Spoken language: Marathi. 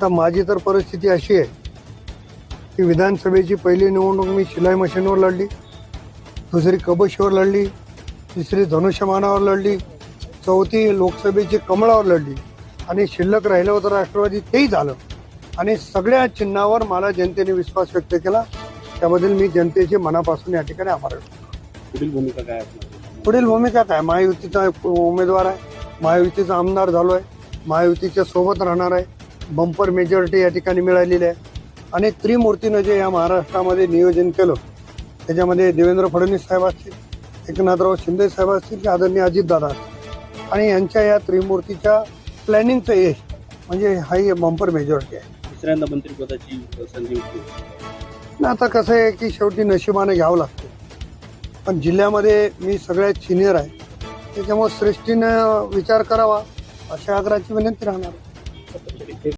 आता माझी तर परिस्थिती अशी आहे की विधानसभेची पहिली निवडणूक मी शिलाई मशीनवर लढली दुसरी कबशीवर लढली तिसरी धनुष्यमानावर लढली चौथी लोकसभेची कमळावर लढली आणि शिल्लक राहिलं होतं राष्ट्रवादी तेही झालं. आणि सगळ्या चिन्हावर मला जनतेने विश्वास व्यक्त केला. त्याबद्दल मी जनतेचे मनापासून या ठिकाणी आभार. पुढील भूमिका काय पुढील भूमिका काय? महायुतीचा उमेदवार आहे. महायुतीचा आमदार झालो आहे महायुतीच्या सोबत राहणार आहे. बंपर मेजॉरिटी या ठिकाणी मिळालेली आहे. आणि त्रिमूर्तीनं जे या महाराष्ट्रामध्ये नियोजन केलं त्याच्यामध्ये देवेंद्र फडणवीस साहेब असतील एकनाथराव शिंदे साहेब असतील की आदरणीय अजितदादा असतील. आणि यांच्या या त्रिमूर्तीच्या प्लॅनिंगचं यश म्हणजे हाही बंपर मेजॉरिटी आहे. दुसऱ्यांदा मंत्रिपदाची संधी होती. आणि आता कसं आहे की शेवटी नशिबाने घ्यावं लागतं. पण जिल्ह्यामध्ये मी सगळ्यात सिनियर आहे. त्याच्यामुळे सृष्टीनं विचार करावा अशा आग्रहाची विनंती राहणार.